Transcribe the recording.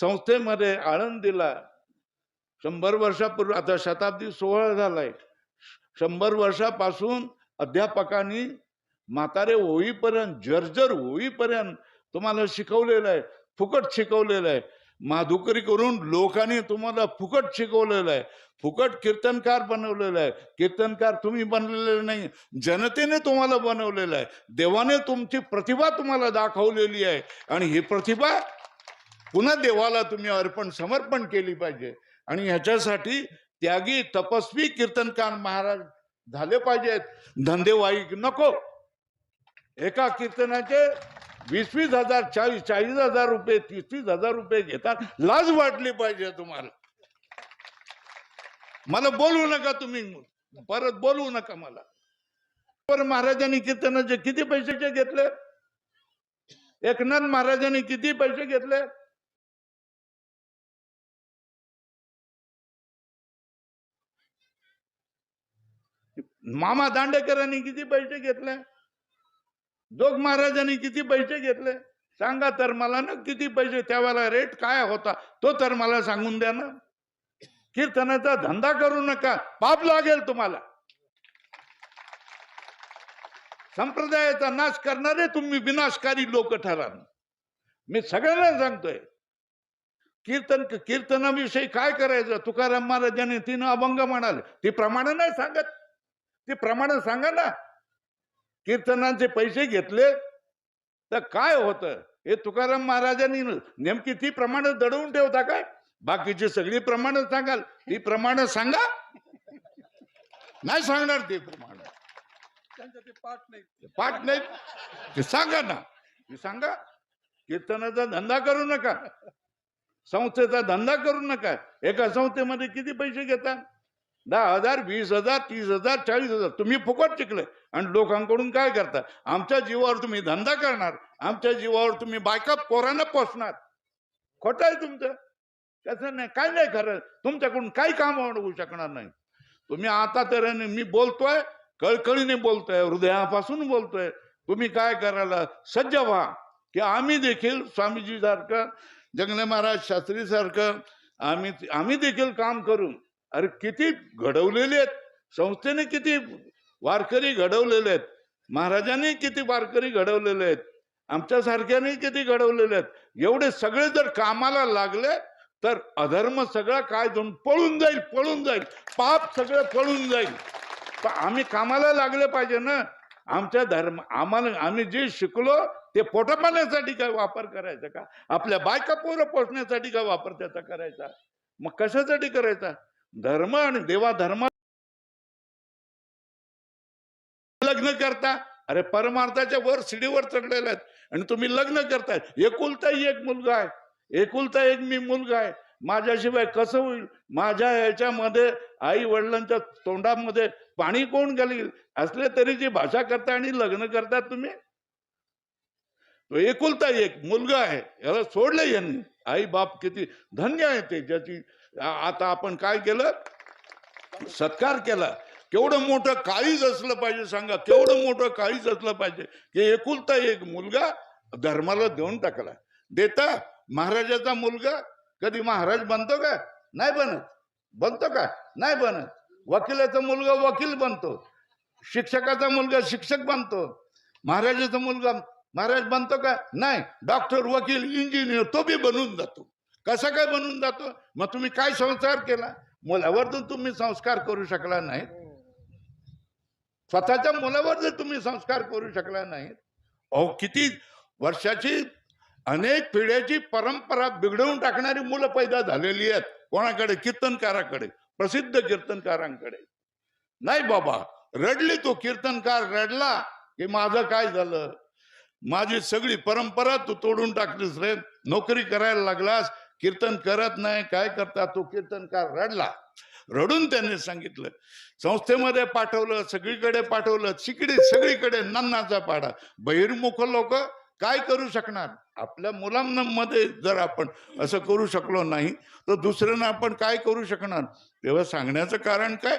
संस्थेमध्ये आळंदीला शंभर वर्षापूर्वी आता शताब्दी सोहळा झालाय. शंभर वर्षापासून अध्यापकांनी म्हातारे होईपर्यंत जर्जर होईपर्यंत तुम्हाला शिकवलेलं आहे फुकट शिकवलेलं आहे. माधुकरी करून लोकांनी तुम्हाला फुकट शिकवलेलं आहे. फुकट कीर्तनकार बनवलेलं आहे. कीर्तनकार तुम्ही बनलेले नाही जनतेने तुम्हाला बनवलेलं आहे. देवाने तुमची प्रतिभा तुम्हाला दाखवलेली आहे. आणि ही प्रतिभा पुन्हा देवाला तुम्ही अर्पण समर्पण केली पाहिजे. आणि ह्याच्यासाठी त्यागी तपस्वी कीर्तनकार महाराज झाले पाहिजेत. धंदेवाईक नको. एका कीर्तनाचे वीस वीस हजार चाळीस चाळीस हजार रुपये तीस तीस हजार रुपये घेतात. लाज वाटली पाहिजे तुम्हाला. मला बोलू नका तुम्ही. परत बोलू नका मला. पर महाराजांनी कीर्तनाचे किती पैशाचे घेतले? एकनाथ महाराजांनी किती पैसे घेतले? मामा दांडेकरांनी किती पैसे घेतले? जोग महाराजांनी किती पैसे घेतले? सांगा तर मला ना किती पैसे त्यावेळेला रेट काय होता? तो तर मला सांगून द्या ना. कीर्तनाचा धंदा करू नका पाप लागेल तुम्हाला. संप्रदायाचा नाश करणारे तुम्ही विनाशकारी लोक ठराल मी सगळ्यांना सांगतोय कीर्तन कीर्तनाविषयी काय करायचं? तुकाराम महाराजांनी तिनं अभंग म्हणाले. ती प्रमाण नाही सांगत. ते प्रमाण सांगा ना. कीर्तनाचे पैसे घेतले तर काय होतं? हे तुकाराम महाराजांनी नेमकी ती प्रमाण दडवून ठेवता काय? बाकीची सगळी प्रमाण सांगाल. ती प्रमाण सांगा. नाही सांगणार ते प्रमाण. पाठ नाही. पाठ नाही? ते सांगा ना. ते सांगा. कीर्तनाचा धंदा करू नका. संस्थेचा धंदा करू नका. एका संस्थेमध्ये किती पैसे घेतात दहा हजार वीस हजार तीस हजार चाळीस हजार. तुम्ही फुकट टिकले. आणि लोकांकडून काय करता? आमच्या जीवावर तुम्ही धंदा करणार. आमच्या जीवावर तुम्ही बायका पोरांना पोसणार. खोटं आहे तुमचं. त्याचं नाही काय नाही खरं. तुमच्याकडून काही काम होऊ शकणार नाही. तुम्ही आता तर मी बोलतोय कळकळीने बोलतोय हृदयापासून बोलतोय. तुम्ही काय करायला सज्ज व्हा. की आम्ही देखील स्वामीजी सारखं जंगले महाराज शास्त्री सारखं आम्ही आम्ही देखील काम करू. अरे किती घडवलेले आहेत. संस्थेने किती वारकरी घडवलेले आहेत. महाराजांनी किती वारकरी घडवलेले आहेत. आमच्यासारख्याने किती घडवलेले आहेत. एवढे सगळे जर कामाला लागले तर अधर्म सगळा काय जाऊन पळून जाईल पळून जाईल. पाप सगळं पळून जाईल. पण आम्ही कामाला लागले पाहिजे ना. आमच्या धर्म आम्हाला आम्ही जे शिकलो ते पोटापाण्यासाठी काय वापर करायचा का? आपल्या बायका पोरं पोसण्यासाठी काय वापर त्याचा करायचा? मग कशासाठी करायचा? धर्म आणि देवा धर्म लग्न करता. अरे परमार्थाच्या वर शिडीवर चढलेले आहेत. आणि तुम्ही लग्न करताय. एकुलता एक मुलगा आहे. एकुलता एक मी मुलगा आहे. माझ्याशिवाय कसं होईल? माझ्या याच्यामध्ये आई वडिलांच्या तोंडामध्ये पाणी कोण घालील? असले तरी जी भाषा करता आणि लग्न करता तुम्ही? तो एकुलता एक मुलगा आहे. याला सोडलं यांनी. आई बाप किती धन्य आहे ते ज्याची आता आपण काय केलं? सत्कार केला. केवढं मोठं काळीज असलं पाहिजे सांगा. केवढं मोठं काळीज असलं पाहिजे. की एकुलता एक मुलगा धर्माला देऊन टाकला. देता महाराजाचा मुलगा? कधी महाराज बनतो का? नाही बनत. बनतो का? नाही बनत. वकिलाचा मुलगा वकील बनतो. शिक्षकाचा मुलगा शिक्षक बनतो. महाराजाचा मुलगा महाराज बनतो का? नाही. डॉक्टर वकील इंजिनियर तो बी बनून जातो. कसा काय बनून जातो? मग तुम्ही काय संस्कार केला? मुलावर तर तुम्ही संस्कार करू शकला नाही स्वतःच्या मुलावर जर तुम्ही संस्कार करू शकला नाही अहो किती वर्षाची अनेक पिढ्याची परंपरा बिघडवून टाकणारी मुलं पैदा झालेली आहेत. कोणाकडे? कीर्तनकाराकडे. प्रसिद्ध कीर्तनकारांकडे. नाही बाबा रडली तो कीर्तनकार रडला की माझं काय झालं? माझी सगळी परंपरा तू तोडून टाकलीस रे. नोकरी करायला लागलास कीर्तन करत नाही काय करता? तो कीर्तनकार रडला. रडून त्यांनी सांगितलं संस्थेमध्ये पाठवलं सगळीकडे पाठवलं तिकडे सगळीकडे नन्नाचा पाडा. बहिर्मुख लोक काय करू शकणार? आपल्या मुलांमध्ये जर आपण असं करू शकलो नाही तर दुसऱ्यांना आपण काय करू शकणार? तेव्हा सांगण्याचं कारण काय?